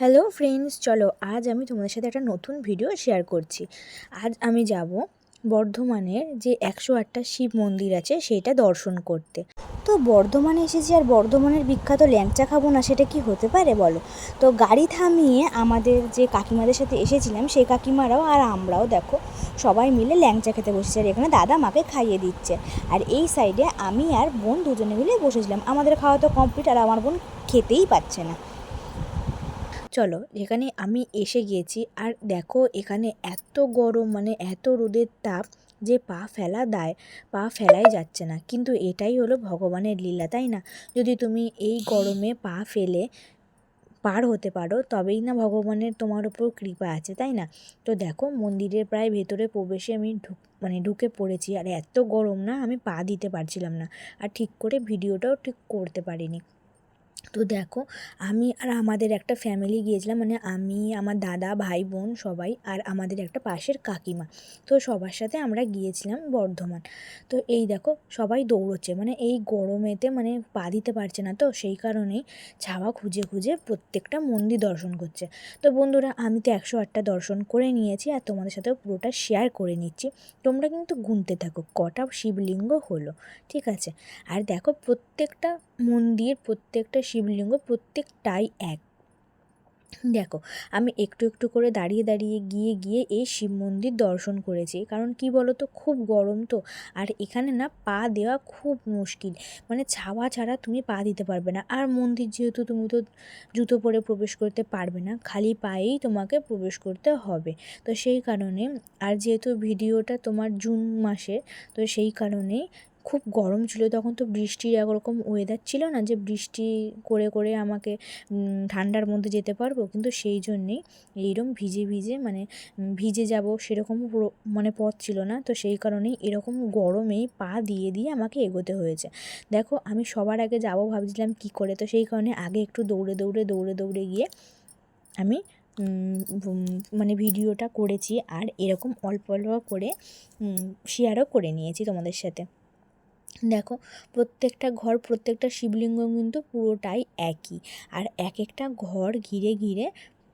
Hello friends চলো, আজ আমি তোমাদের সাথে একটা নতুন ভিডিও শেয়ার করছি। আজ আমি যাব বর্ধমানের যে একশো আটটা শিব মন্দির আছে সেটা দর্শন করতে। তো বর্ধমানে এসেছি আর বর্ধমানের বিখ্যাত ল্যাংচা খাব না, সেটা কি হতে পারে বলো? তো গাড়ি থামিয়ে আমাদের যে কাকিমাদের সাথে এসেছিলাম, সেই কাকিমারাও আর আমরাও দেখো, সবাই মিলে ল্যাংচা খেতে বসেছি। আর এখানে দাদা মাকে খাইয়ে দিচ্ছে। আর এই সাইডে আমি আর বোন দুজনে মিলে বসেছিলাম। আমাদের খাওয়া তো কমপ্লিট আর আমার বোন খেতেই পাচ্ছে না। চলো, যেখানে আমি এসে গিয়েছি, আর দেখো এখানে এত গরম মানে এত রোদের তাপ যে পা ফেলা দায়, পা ফেলাই যাচ্ছে না। কিন্তু এটাই হলো ভগবানের লীলা, তাই না? যদি তুমি এই গরমে পা ফেলে পার হতে পারো, তবেই না ভগবানের তোমার উপর কৃপা আছে, তাই না? তো দেখো মন্দিরের প্রায় ভেতরে প্রবেশে আমি ঢুক মানে ঢুকে পড়েছি, আর এত গরম না আমি পা দিতে পারছিলাম না, আর ঠিক করে ভিডিওটাও ঠিক করতে পারিনি। তো দেখো, আমি আর আমাদের একটা ফ্যামিলি গিয়েছিলাম মানে আমি, আমার দাদা, ভাই, বোন সবাই, আর আমাদের একটা পাশের কাকিমা। তো সবার সাথে আমরা গিয়েছিলাম বর্ধমান। তো এই দেখো, সবাই দৌড়চ্ছে মানে এই গরমেতে মানে পা দিতে পারছে না তো, সেই কারণেই ছাওয়া খুঁজে খুঁজে প্রত্যেকটা মন্দির দর্শন করছে। তো বন্ধুরা, আমি তো একশো আটটা দর্শন করে নিয়েছি, আর তোমাদের সাথেও পুরোটা শেয়ার করে নিচ্ছি। তোমরা কিন্তু গুনতে থাকো, কটা শিবলিঙ্গ হলো, ঠিক আছে? আর দেখো, প্রত্যেকটা মন্দির, প্রত্যেকটা শিবলিঙ্গ প্রত্যেকটাই এক। দেখো, আমি একটু একটু করে দাঁড়িয়ে দাঁড়িয়ে গিয়ে গিয়ে এই শিব মন্দির দর্শন করেছি। কারণ কি বলো তো খুব গরম তো। আর এখানে না পা দেওয়া খুব মুশকিল। মানে ছাওয়া ছাড়া তুমি পা দিতে পারবে না। আর মন্দির যেহেতু তুমি তো জুতো পরে প্রবেশ করতে পারবে না, খালি পায়েই তোমাকে প্রবেশ করতে হবে। তো সেই কারণে, আর যেহেতু ভিডিওটা তোমার জুন মাসে, তো সেই কারণেই খুব গরম ছিল, তখন তো বৃষ্টির একরকম ওয়েদার ছিল না যে বৃষ্টি করে করে আমাকে ঠান্ডার মধ্যে যেতে পারব। কিন্তু সেই জন্যেই এইরকম ভিজে ভিজে মানে ভিজে যাব সেরকম মানে পথ ছিল না। তো সেই কারণেই এরকম গরমেই পা দিয়ে দিয়ে আমাকে এগোতে হয়েছে। দেখো, আমি সবার আগে যাব ভাবছিলাম কি করে। তো সেই কারণে আগে একটু দৌড়ে দৌড়ে দৌড়ে দৌড়ে গিয়ে আমি মানে ভিডিওটা করেছি আর এরকম অল্প অল্প করে শেয়ারও করে নিয়েছি তোমাদের সাথে। দেখো, প্রত্যেকটা ঘর, প্রত্যেকটা শিবলিঙ্গ কিন্তু পুরোটাই একই। আর এক একটা ঘর ঘিরে ঘিরে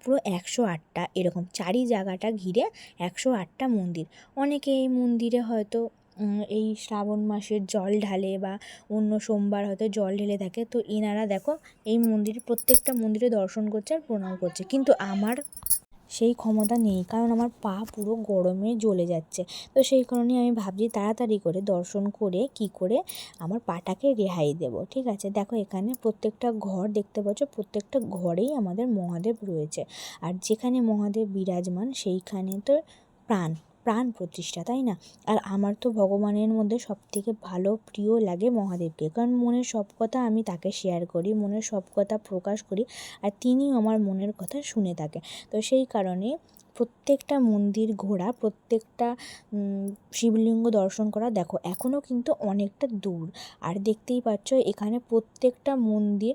পুরো একশো আটটা, এরকম চারি জায়গাটা ঘিরে একশো আটটা মন্দির। অনেকে এই মন্দিরে হয়তো এই শ্রাবণ মাসের জল ঢালে বা অন্য সোমবার হয়তো জল ঢেলে থাকে। তো এনারা দেখো, এই মন্দিরে, প্রত্যেকটা মন্দিরে দর্শন করছে আর প্রণাম করছে। কিন্তু আমার সেই ক্ষমতা নেই, কারণ আমার পা পুরো গরমে জ্বলে যাচ্ছে। তো সেই কারণে আমি ভাবছি তাড়াতাড়ি করে দর্শন করে, কি করে আমার পাটাকে রেহাই দেব, ঠিক আছে? দেখো এখানে প্রত্যেকটা ঘর দেখতে পাচ্ছ, প্রত্যেকটা ঘরেই আমাদের মহাদেব রয়েছে। আর যেখানে মহাদেব বিরাজমান, সেইখানে তো প্রাণ। প্রাণ প্রতিষ্ঠা, তাই না? আর আমার তো ভগবানের মধ্যে সবথেকে ভালো, প্রিয় লাগে মহাদেবকে। কারণ মনের সব কথা আমি তাকে শেয়ার করি, মনের সব কথা প্রকাশ করি, আর তিনিও আমার মনের কথা শুনে থাকে। তো সেই কারণে প্রত্যেকটা মন্দির ঘোরা, প্রত্যেকটা শিবলিঙ্গ দর্শন করা, দেখো এখনও কিন্তু অনেকটা দূর। আর দেখতেই পাচ্ছ, এখানে প্রত্যেকটা মন্দির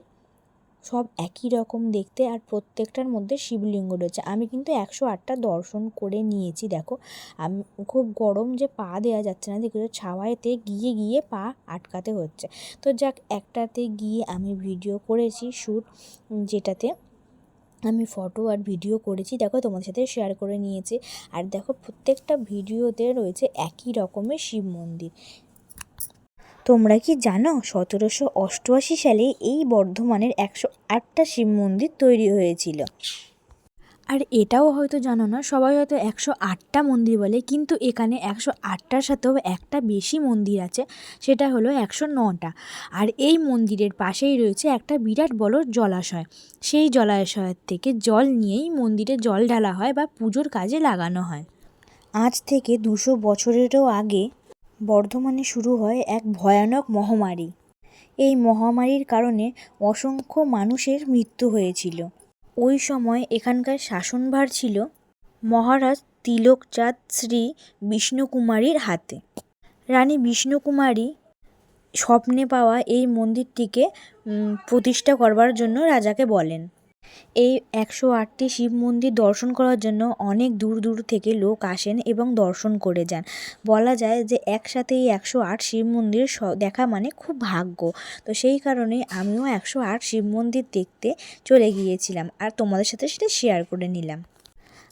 সব একই রকম দেখতে আর প্রত্যেকটার মধ্যে শিবলিঙ্গ রয়েছে। আমি কিন্তু একশো আটটা দর্শন করে নিয়েছি, দেখো। আমি, খুব গরম যে পা দেওয়া যাচ্ছে না, দেখো, ছাওয়াইতে গিয়ে গিয়ে পা আটকাতে হচ্ছে। তো যাক, একটাতে গিয়ে আমি ভিডিও করেছি শ্যুট যেটাতে আমি ফটো আর ভিডিও করেছি, দেখো, তোমাদের সাথে শেয়ার করে নিয়েছি। আর দেখো, প্রত্যেকটা ভিডিওতে রয়েছে একই রকমের শিব মন্দির। তোমরা কি জানো সতেরোশো অষ্টআশি সালে এই বর্ধমানের একশো আটটা শিব মন্দির তৈরি হয়েছিল? আর এটাও হয়তো জানো না সবাই হয়তো একশো আটটা মন্দির বলে কিন্তু এখানে একশো আটটার সাথেও একটা বেশি মন্দির আছে সেটা হলো একশো নটা। আর এই মন্দিরের পাশেই রয়েছে একটা বিরাট বড় জলাশয়। সেই জলাশয়ের থেকে জল নিয়েই মন্দিরে জল ঢালা হয় বা পুজোর কাজে লাগানো হয়। আজ থেকে দুশো বছরেরও আগে বর্ধমানে শুরু হয় এক ভয়ানক মহামারী। এই মহামারীর কারণে অসংখ্য মানুষের মৃত্যু হয়েছিল। ওই সময় এখানকার শাসনভার ছিল মহারাজ তিলকচাঁদ শ্রী বিষ্ণুকুমারীর হাতে। রানী বিষ্ণুকুমারী স্বপ্নে পাওয়া এই মন্দিরটিকে প্রতিষ্ঠা করবার জন্য রাজাকে বলেন। এই একশো আটটি শিব মন্দির দর্শন করার জন্য অনেক দূর দূর থেকে লোক আসেন এবং দর্শন করে যান। বলা যায় যে একসাথে এই একশো আট শিব মন্দির দেখা মানে খুব ভাগ্য। তো সেই কারণে আমিও একশো আট শিব মন্দির দেখতে চলে গিয়েছিলাম। আর তোমাদের সাথে সেটা শেয়ার করে নিলাম।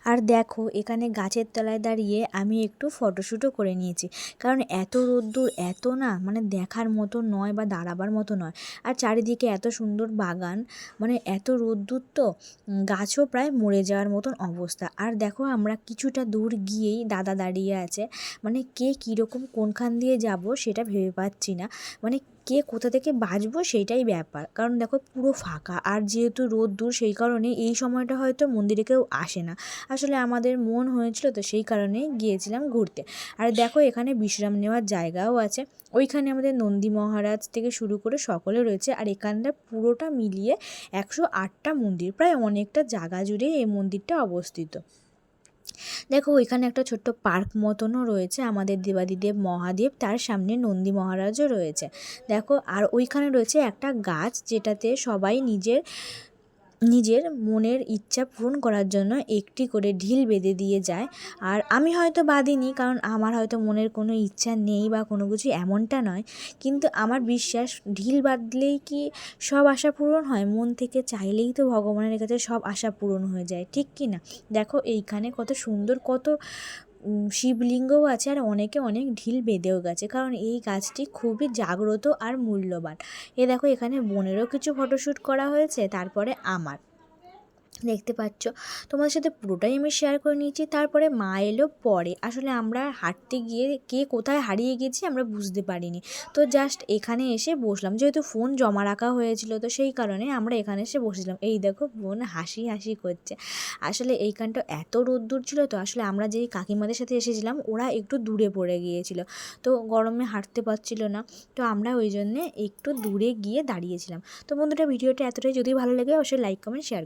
আর দেখো, এখানে গাছের তলায় দাঁড়িয়ে আমি একটু ফটোশ্যুটও করে নিয়েছি। কারণ এত রোদ্দুর, এত না মানে দেখার মতো নয় বা দাঁড়াবার মতো নয়। আর চারিদিকে এত সুন্দর বাগান মানে এত রোদ্দুর তো গাছও প্রায় মরে যাওয়ার মতন অবস্থা। আর দেখো, আমরা কিছুটা দূর গিয়েই দাদা দাঁড়িয়ে আছে। মানে কে কীরকম কোনখান দিয়ে যাব সেটা ভেবে পাচ্ছি না। মানে কে কোথা থেকে বাঁচবো সেইটাই ব্যাপার। কারণ দেখো পুরো ফাঁকা। আর যেহেতু রোদ দূর, সেই কারণে এই সময়টা হয়তো মন্দিরে কেউ আসে না। আসলে আমাদের মন হয়েছিল তো সেই কারণেই গিয়েছিলাম ঘুরতে। আর দেখো এখানে বিশ্রাম নেওয়ার জায়গাও আছে। ওইখানে আমাদের নন্দী মহারাজ থেকে শুরু করে সকলে রয়েছে। আর এখানটা পুরোটা মিলিয়ে একশো আটটা মন্দির, প্রায় অনেকটা জায়গা জুড়ে এই মন্দিরটা অবস্থিত। দেখো, ওইখানে একটা ছোট্ট পার্ক মতনও রয়েছে। আমাদের দেবাদিদেব মহাদেব, তার সামনে নন্দী মহারাজও রয়েছে। দেখো, আর ওইখানে রয়েছে একটা গাছ যেটাতে সবাই নিজের নিজের মনের ইচ্ছা পূরণ করার জন্য একটি করে ঢিল বেঁধে দিয়ে যায়। আর আমি হয়তো বাঁধিনি, কারণ আমার হয়তো মনের কোনো ইচ্ছা নেই বা কোনো কিছু এমনটা নয়। কিন্তু আমার বিশ্বাস, ঢিল বাঁধলেই কি সব আশা পূরণ হয়? মন থেকে চাইলেই তো ভগবানের কাছে সব আশা পূরণ হয়ে যায়, ঠিক কি না? দেখো, এইখানে কত সুন্দর, কত শিবলিঙ্গও আছে আর অনেকে অনেক ঢিল বেঁধেও গেছে। কারণ এই গাছটি খুবই জাগ্রত আর মূল্যবান। এ দেখো এখানে বোনেরও কিছু ফটোশ্যুট করা হয়েছে, তারপরে আমার। দেখতে পাচ্ছ। তোমাদের সাথে পুরোটাই আমি শেয়ার করে নিয়েছি, তারপরে মা এলো পরে। আসলে আমরা হাঁটতে গিয়ে কে কোথায় হারিয়ে গেছি আমরা বুঝতে পারিনি। তো জাস্ট এখানে এসে বসলাম। যেহেতু ফোন জমা রাখা হয়েছিল, তো সেই কারণে আমরা এখানে এসে বসেছিলাম। এই দেখো বোন হাসি হাসি করছে। আসলে এইখানটা এত রোদ্দুর ছিল তো, আসলে আমরা যেই কাকিমাদের সাথে এসেছিলাম, ওরা একটু দূরে পড়ে গিয়েছিল। তো গরমে হাঁটতে পারছিল না। তো আমরা ওই জন্যে একটু দূরে গিয়ে দাঁড়িয়েছিলাম। তো বন্ধুরা, ভিডিওটা এতটাই। যদি ভালো লাগে, অবশ্যই লাইক কমেন্ট শেয়ার